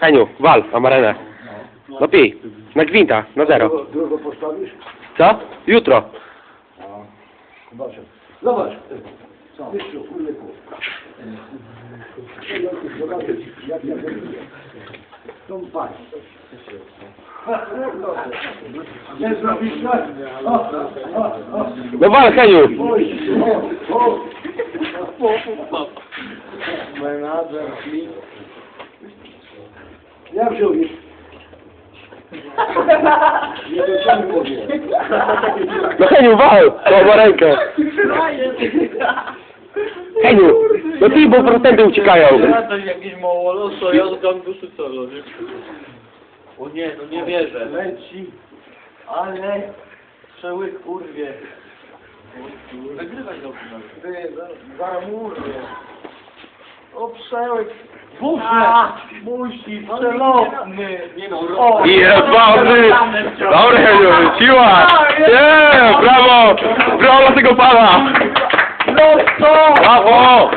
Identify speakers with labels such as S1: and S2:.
S1: Heniu, wal, amarenę. No pij. Na gwinta, na zero.
S2: Drugo, postawisz?
S1: Co? Jutro.
S2: Zobacz. Zobacz. Mistrzu, kurde ku. Zobacz, jak ja Tą pani. Nie zrobisz tak?
S1: No wal, Heniu.
S2: O, o. Jak zrobisz? Nie to sam mówię.
S1: No Heniu, wal. To ma rękę. Heniu, no pij, bo procenty uciekają.
S3: Ja to jakieś mało losu, ja z gangusu co loży. O nie, no nie wierzę.
S2: Leci.
S3: Ale przełyk kurwie. Nagrywaj do
S2: Ty, zaraz mówię. O przełyk.
S3: Muszę! Musi, no, ro-
S1: Jebany! Dobry Heniu, siła! Nie, brawo! Brawo dla tego pana!
S3: No co?
S1: Brawo!